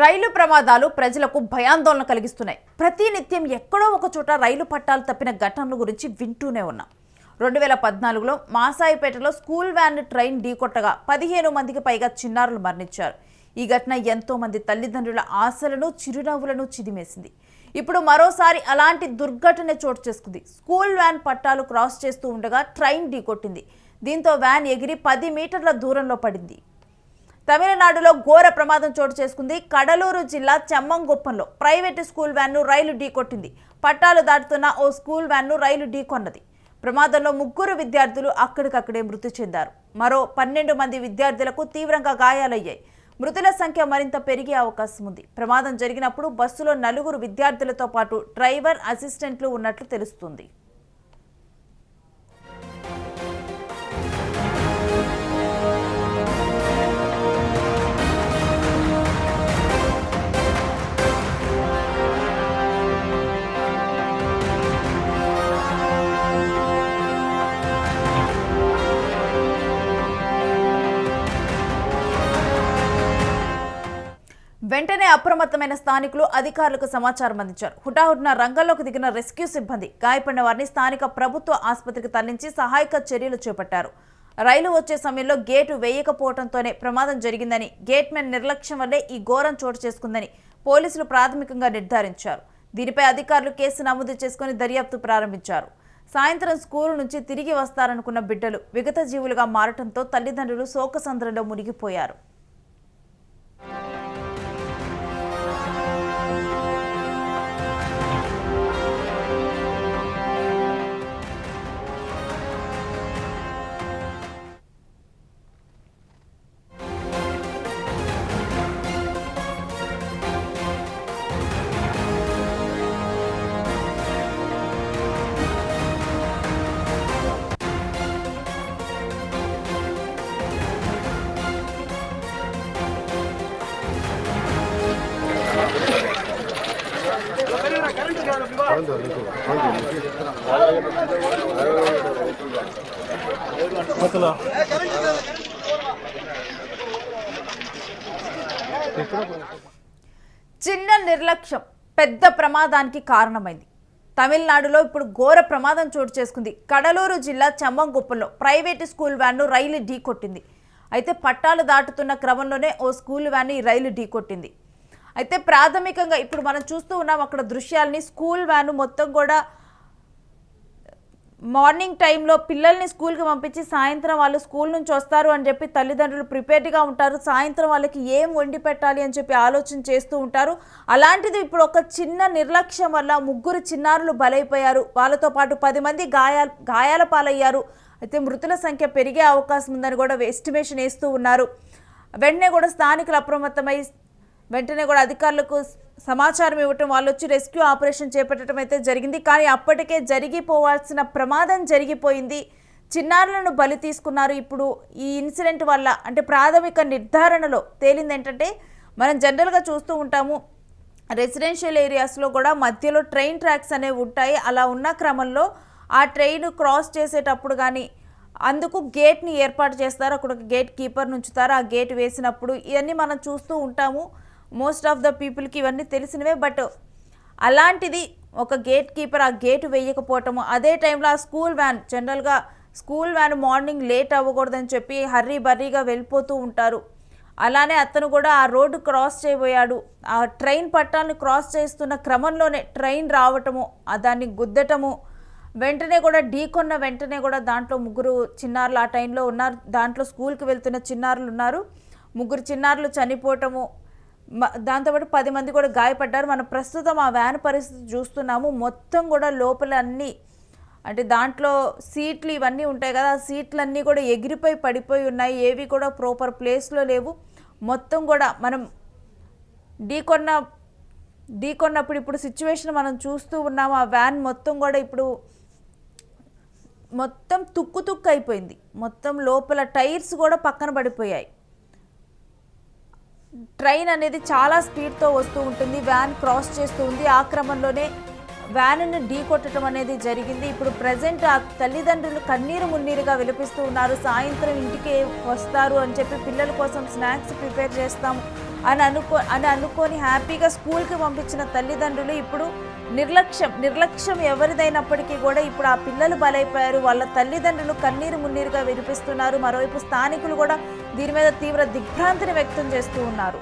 రైలు ప్రమాదాలు ప్రజలకు భయాందోళన కలిగిస్తున్నాయి. ప్రతి నిత్యం ఎక్కడో ఒక చోట రైలు పట్టాలు తప్పిన ఘటనల గురించి వింటూనే ఉన్నాం. రెండు వేల పద్నాలుగులో మాసాయిపేటలో స్కూల్ వ్యాన్ ట్రైన్ ఢీకొట్టగా పదిహేను మందికి పైగా చిన్నారులు మరణించారు. ఈ ఘటన ఎంతో మంది తల్లిదండ్రుల ఆశలను చిరునవ్వులను చిదిమేసింది. ఇప్పుడు మరోసారి అలాంటి దుర్ఘటన చోటు చేసుకుంది. స్కూల్ వ్యాన్ పట్టాలు క్రాస్ చేస్తూ ఉండగా ట్రైన్ ఢీకొట్టింది దీంతో వ్యాన్ ఎగిరి పది మీటర్ల దూరంలో పడింది. తమిళనాడులో ఘోర ప్రమాదం చోటు చేసుకుంది. కడలూరు జిల్లా చెమ్మంగొప్పంలో ప్రైవేటు స్కూల్ వ్యాన్ను రైలు ఢీకొట్టింది పట్టాలు దాటుతున్న ఓ స్కూల్ వ్యాన్ను రైలు ఢీకొన్నది ప్రమాదంలో ముగ్గురు విద్యార్థులు అక్కడికక్కడే మృతి చెందారు. మరో పన్నెండు మంది విద్యార్థులకు తీవ్రంగా గాయాలయ్యాయి. మృతుల సంఖ్య మరింత పెరిగే అవకాశం ఉంది. ప్రమాదం జరిగినప్పుడు బస్సులో నలుగురు విద్యార్థులతో పాటు డ్రైవర్ అసిస్టెంట్లు ఉన్నట్లు తెలుస్తుంది. వెంటనే అప్రమత్తమైన స్థానికులు అధికారులకు సమాచారం అందించారు. హుటాహుటిన రంగంలోకి దిగిన రెస్క్యూ సిబ్బంది గాయపడిన వారిని స్థానిక ప్రభుత్వ ఆసుపత్రికి తరలించి సహాయక చర్యలు చేపట్టారు. రైలు వచ్చే సమయంలో గేటు వేయకపోవడంతోనే ప్రమాదం జరిగిందని గేట్మెన్ నిర్లక్ష్యం వల్లే ఈ ఘోరం చోటు చేసుకుందని పోలీసులు ప్రాథమికంగా నిర్ధారించారు. దీనిపై అధికారులు కేసు నమోదు చేసుకుని దర్యాప్తు ప్రారంభించారు. సాయంత్రం స్కూలు నుంచి తిరిగి వస్తారనుకున్న బిడ్డలు విగత జీవులుగా మారటంతో తల్లిదండ్రులు శోకసంద్రంలో మునిగిపోయారు. చిన్న నిర్లక్ష్యం పెద్ద ప్రమాదానికి కారణమైంది. తమిళనాడులో ఇప్పుడు ఘోర ప్రమాదం చోటు చేసుకుంది. కడలూరు జిల్లా చమ్మంగుప్పలో ప్రైవేటు స్కూల్ వ్యాన్ను రైలు ఢీకొట్టింది. అయితే పట్టాలు దాటుతున్న క్రమంలోనే ఓ స్కూల్ వ్యాన్ ఈ రైలు ఢీకొట్టింది. అయితే ప్రాథమికంగా ఇప్పుడు మనం చూస్తూ ఉన్నాం అక్కడ దృశ్యాల్ని స్కూల్ వ్యాన్ మొత్తం కూడా మార్నింగ్ టైంలో పిల్లల్ని స్కూల్కి పంపించి సాయంత్రం వాళ్ళు స్కూల్ నుంచి వస్తారు అని చెప్పి తల్లిదండ్రులు ప్రిపేర్డ్గా ఉంటారు. సాయంత్రం వాళ్ళకి ఏం వండి పెట్టాలి అని చెప్పి ఆలోచన చేస్తూ ఉంటారు. అలాంటిది ఇప్పుడు ఒక చిన్న నిర్లక్ష్యం వల్ల ముగ్గురు చిన్నారులు బలైపోయారు. వాళ్ళతో పాటు పది మంది గాయాల గాయాల పాలయ్యారు. అయితే మృతుల సంఖ్య పెరిగే అవకాశం ఉందని కూడా ఎస్టిమేషన్ వేస్తూ ఉన్నారు. వెంటనే కూడా స్థానికులు అప్రమత్తమై వెంటనే కూడా అధికారులకు సమాచారం ఇవ్వటం వాళ్ళు వచ్చి రెస్క్యూ ఆపరేషన్ చేపట్టడం అయితే జరిగింది. కానీ అప్పటికే జరిగిపోవాల్సిన ప్రమాదం జరిగిపోయింది. చిన్నారులను బలి తీసుకున్నారు. ఇప్పుడు ఈ ఇన్సిడెంట్ వల్ల అంటే ప్రాథమిక నిర్ధారణలో తేలింది ఏంటంటే మనం జనరల్గా చూస్తూ ఉంటాము రెసిడెన్షియల్ ఏరియాస్లో కూడా మధ్యలో ట్రైన్ ట్రాక్స్ అనేవి ఉంటాయి. అలా ఉన్న క్రమంలో ఆ ట్రైన్ క్రాస్ చేసేటప్పుడు కానీ అందుకు గేట్ని ఏర్పాటు చేస్తారు. అక్కడ ఒక గేట్ కీపర్ ఉంచుతారు ఆ గేట్ వేసినప్పుడు ఇవన్నీ మనం చూస్తూ ఉంటాము. మోస్ట్ ఆఫ్ ద పీపుల్కి ఇవన్నీ తెలిసినవే బట్ అలాంటిది ఒక గేట్ కీపర్ ఆ గేటు వేయకపోవటము అదే టైంలో ఆ స్కూల్ వ్యాన్ జనరల్గా స్కూల్ వ్యాన్ మార్నింగ్ లేట్ అవ్వకూడదని చెప్పి హర్రీ బర్రీగా వెళ్ళిపోతూ ఉంటారు. అలానే అతను కూడా ఆ రోడ్డు క్రాస్ చేయబోయాడు. ఆ ట్రైన్ పట్టాలను క్రాస్ చేస్తున్న క్రమంలోనే ట్రైన్ రావటము దాన్ని గుద్దటము వెంటనే కూడా ఢీకొన్న వెంటనే కూడా దాంట్లో ముగ్గురు చిన్నారులు ఆ టైంలో ఉన్నారు. దాంట్లో స్కూల్కి వెళ్తున్న చిన్నారులు ఉన్నారు. ముగ్గురు చిన్నారులు చనిపోవటము దాంతోపాటు పది మంది కూడా గాయపడ్డారు. మనం ప్రస్తుతం ఆ వ్యాన్ పరిస్థితి చూస్తున్నాము. మొత్తం కూడా లోపల అన్నీ అంటే దాంట్లో సీట్లు ఇవన్నీ ఉంటాయి కదా ఆ సీట్లన్నీ కూడా ఎగిరిపోయి పడిపోయి ఉన్నాయి. ఏవి కూడా ప్రాపర్ ప్లేస్లో లేవు. మొత్తం కూడా మనం ఢీకొన్న ఢీకొన్నప్పుడు ఇప్పుడు సిచ్యువేషన్ మనం చూస్తూ ఉన్నాము. ఆ వ్యాన్ మొత్తం కూడా ఇప్పుడు మొత్తం తుక్కు తుక్కు అయిపోయింది. మొత్తం లోపల టైర్స్ కూడా పక్కన పడిపోయాయి. ట్రైన్ అనేది చాలా స్పీడ్తో వస్తూ ఉంటుంది వ్యాన్ క్రాస్ చేస్తూ ఉంది. ఆ క్రమంలోనే వ్యాన్ను ఢీ కొట్టడం అనేది జరిగింది. ఇప్పుడు ప్రజెంట్ ఆ తల్లిదండ్రులు కన్నీరు మున్నీరుగా విలపిస్తూ ఉన్నారు. సాయంత్రం ఇంటికి వస్తారు అని చెప్పి పిల్లల కోసం స్నాక్స్ ప్రిపేర్ చేస్తాం అని అనుకో అని అనుకొని హ్యాపీగా స్కూల్కి పంపించిన తల్లిదండ్రులు ఇప్పుడు నిర్లక్ష్యం నిర్లక్ష్యం ఎవరిదైనప్పటికీ కూడా ఇప్పుడు ఆ పిల్లలు బలైపోయారు. వాళ్ళ తల్లిదండ్రులు కన్నీరు మున్నీరుగా వినిపిస్తున్నారు. మరోవైపు స్థానికులు కూడా దీని మీద తీవ్ర దిగ్భ్రాంతిని వ్యక్తం చేస్తూ ఉన్నారు.